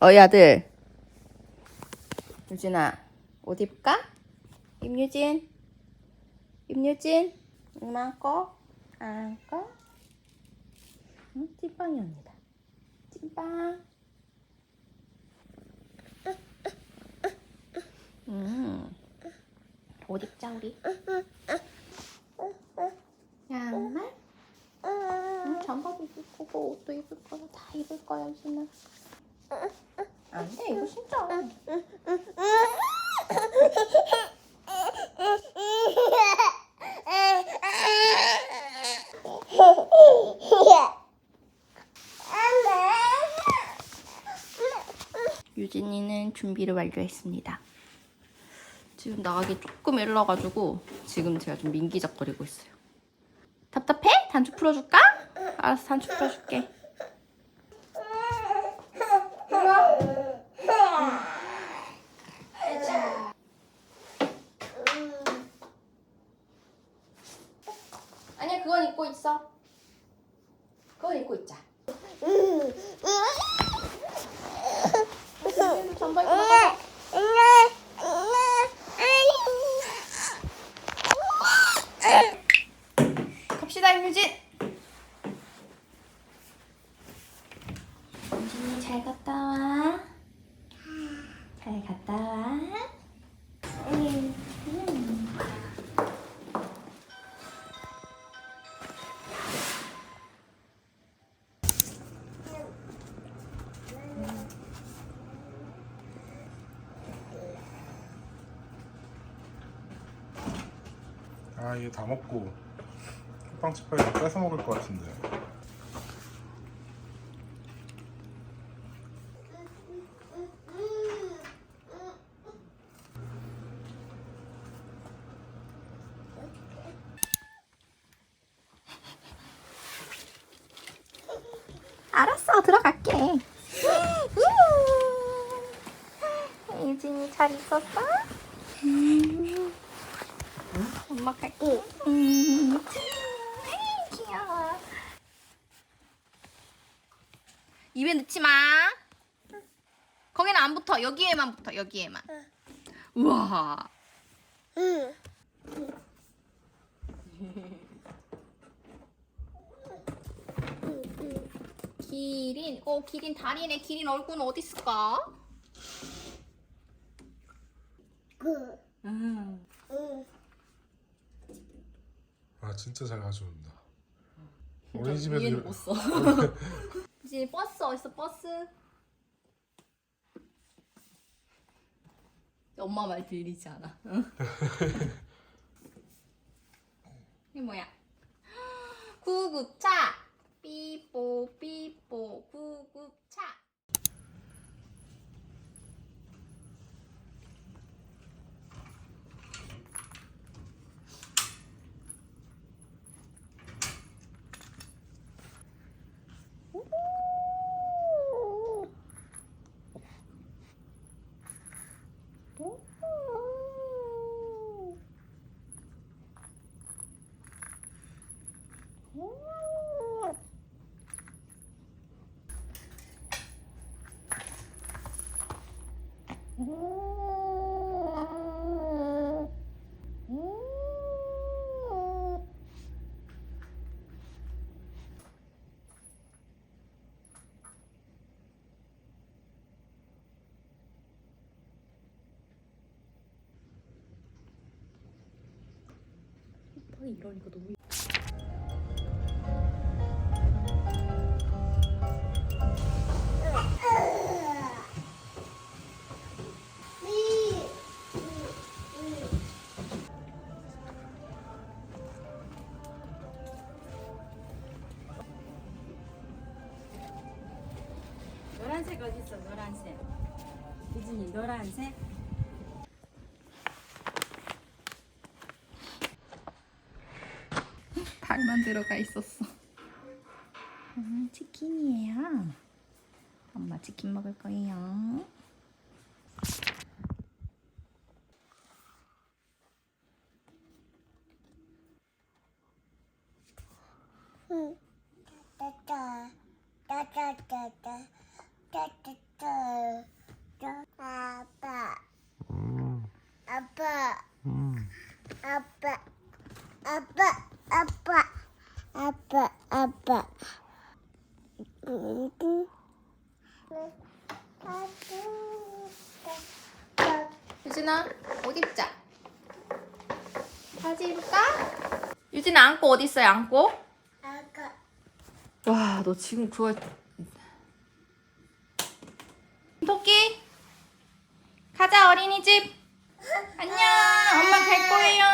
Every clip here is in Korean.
어이 아들. 유진아 옷 입을까? 임유진. 임유진 이마 안고 안고 응? 찐빵이 옵니다. 찐빵. 음. 옷 입자 우리. 양말? 응, 잠바도 입을 거고 옷도 입을 거야 다 입을 거야 유진아 안 돼 이거 진짜 유진이는 준비를 완료했습니다. 지금 나가기 조금 일러가지고 지금 제가 좀 민기적거리고 있어요. 답답해? 단추 풀어줄까? 알았어, 단추 풀어줄게. 아니야, 그건 입고 있어. 그건 입고 있자. 갑시다, 임유진. 임유진이 잘 갔다 와. 잘 갔다 와. 음. 아얘다 먹고 빵집까지 뺏어 먹을 것 같은데 알았어, 들어갈게. 유진이 잘 있었어? 음. 엄마 갈게. 음. 귀여워. 입에 넣지 마. 거기는 안 붙어. 여기에만 붙어. 여기에만. 우와. 기린. 어, 기린 다리네. 기린 얼굴은 어디 있을까? 음. 아 진짜 잘 가져온다 위에는 이런- 못 써. 이제 버스 어딨어 버스? 엄마 말 들리지 않아. 이게 뭐야? 구구차 삐뽀 삐뽀 구구차. 이러니까 너무 노란색 어디 있어? 노란색. 유진이 노란색. 닭만 들어가 있었어. 음, 치킨이에요. 엄마 치킨 먹을 거예요. 따따 따따따따 따따 아빠, 음, 아빠, 음. 아빠, 아빠, 아빠, 아빠, 아빠. 유진아 옷 입자. 바지 입을까? 유진아 안고 어디 있어요 안고? 아까. 와너 지금 그거 토끼? 가자 어린이집. 안녕. 엄마 갈 거예요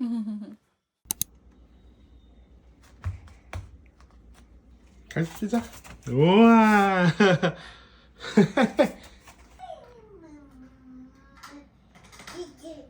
뛰자. 우와. 이게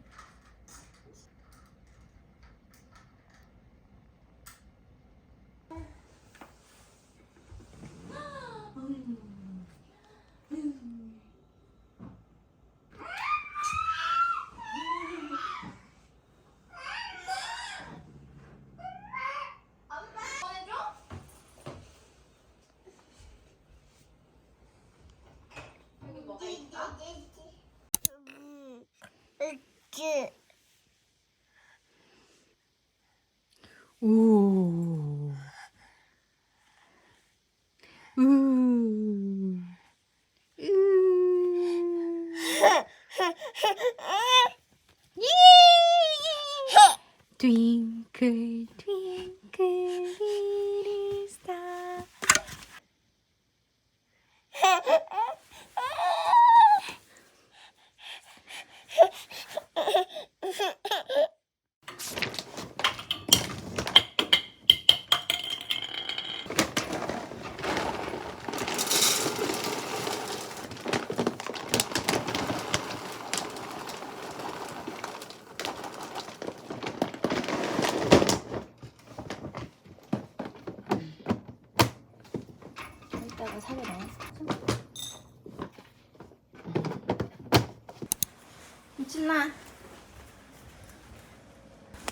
음, 이게 오. 우. Twinkle, twinkle, little star. 이따가 나왔어. 미친나.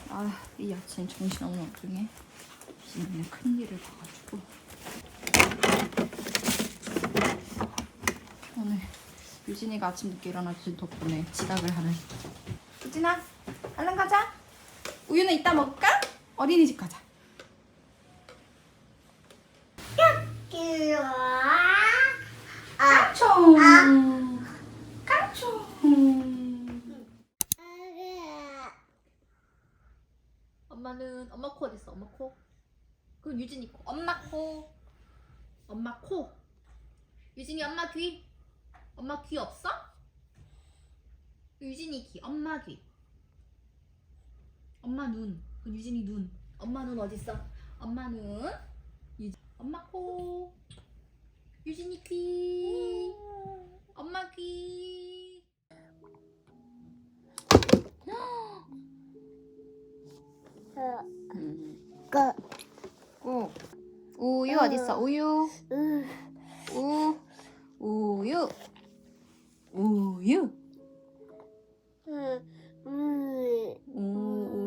아, 이 아침 정신 너무 엉뚱해. 지금 큰 일을 봐가지고. 오늘 유진이가 아침 늦게 일어나준 덕분에 지각을 하는. 유진아, 얼른 가자. 우유는 이따 먹을까? 어린이집 가자. 귀여워. 아, 깡총. 깡총. 아, 엄마는 엄마 코 어디 있어? 엄마 코. 그럼 유진이 코. 엄마 코. 엄마 코. 유진이 엄마 귀. 엄마 귀 없어? 유진이 귀. 엄마 귀. 엄마 눈. 그 유진이 눈. 엄마 눈 어디 있어? 엄마 눈. 엄마 코. 유진이 귀. 엄마 귀. 그, 우. 우유 어디 있어? 우유. 음, 우. 우유. 우유. 음, 음, 우,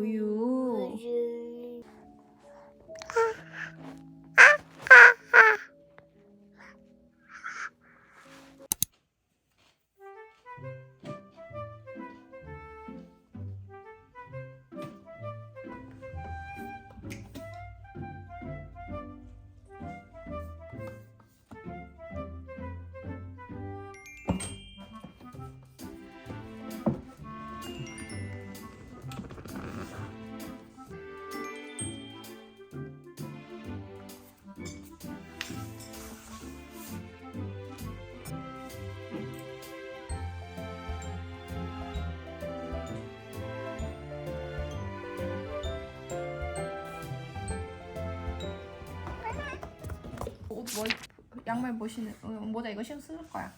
뭐, 양말 뭐 신을, 어, 모자 이거 신을 쓸 거야.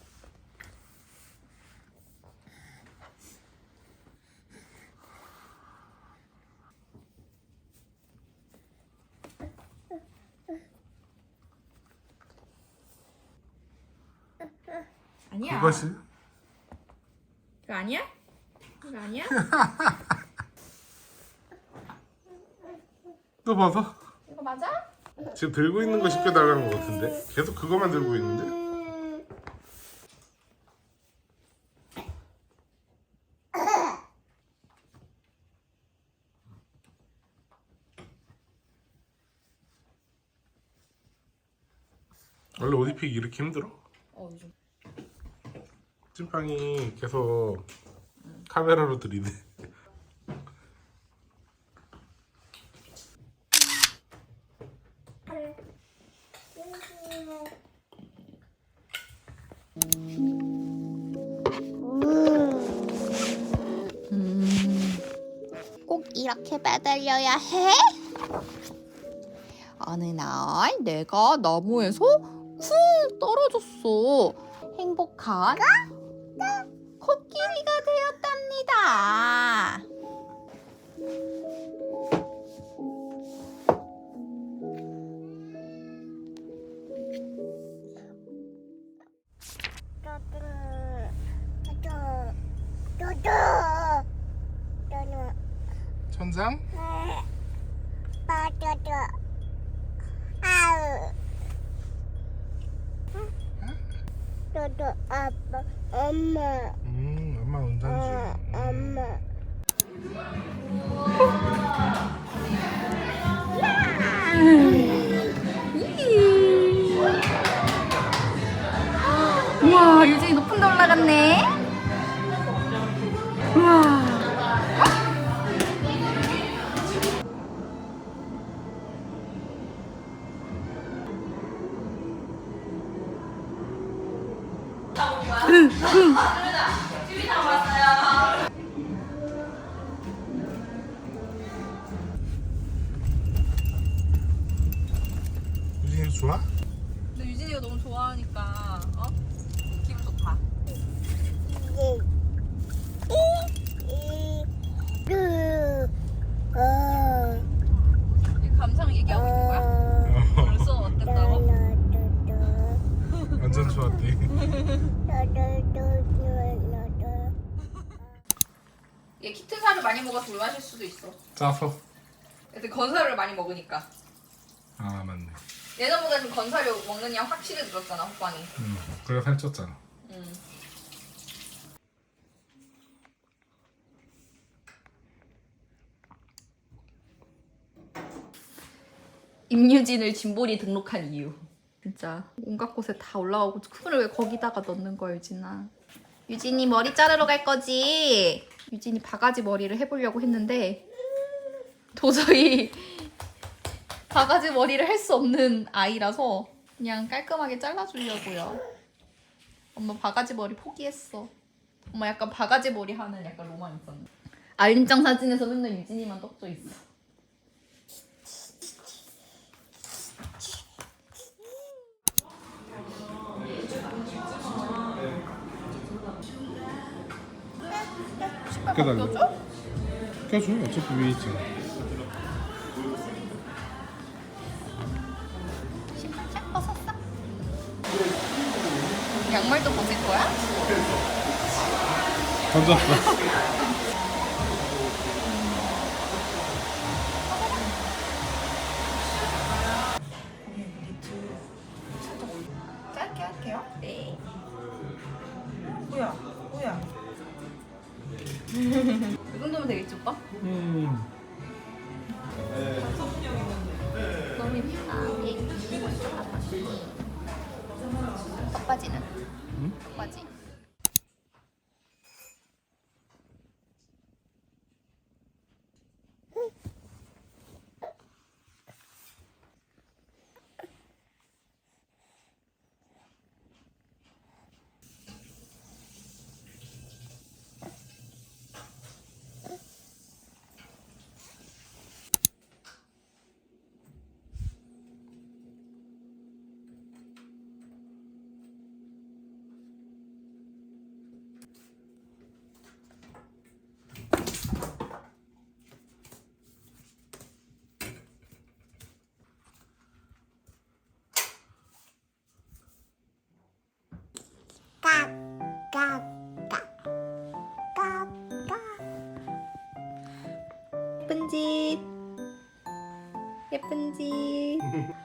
아니야. 그것이 이거 아니야? 이거 아니야? 또 벗어. 지금 들고 있는 거 시켜달라는 거 같은데? 계속 그거만 들고 있는데? 원래 옷 입히기 이렇게 힘들어? 어 요즘 찐빵이 계속 카메라로 들이네. 이렇게 매달려야 해? 어느 날 내가 나무에서 쿵 떨어졌어. 행복한 코끼리가 되었답니다. 천장? 저도 아빠 엄마 음, 엄마 운전지. 어, 엄마 우와 유진이 높은 데 올라갔네. 우와. 짜서. 근데 건사를 많이 먹으니까. 아, 맞네. 예전보다 좀 건사료 먹는 양 확실히 늘었잖아, 호빵이. 응, 그래 살쪘잖아. 음. 임유진을 진볼이 등록한 이유. 진짜 온갖 곳에 다 올라오고 큰을 왜 거기다가 넣는 거야 유진아. 유진이 머리 자르러 갈 거지. 유진이 바가지 머리를 해보려고 했는데 도저히 바가지 머리를 할 수 없는 아이라서 그냥 깔끔하게 잘라주려고요. 엄마 바가지 머리 포기했어. 엄마 약간 바가지 머리 하는 약간 로망 있었는데. 알림장 사진에서 맨날 유진이만 떡져 있어. 껴달래. 껴줘. 어차피 위에 있잖아. 양말도 벗을 거야? 던졌어. 예쁜 집. 예쁜 집.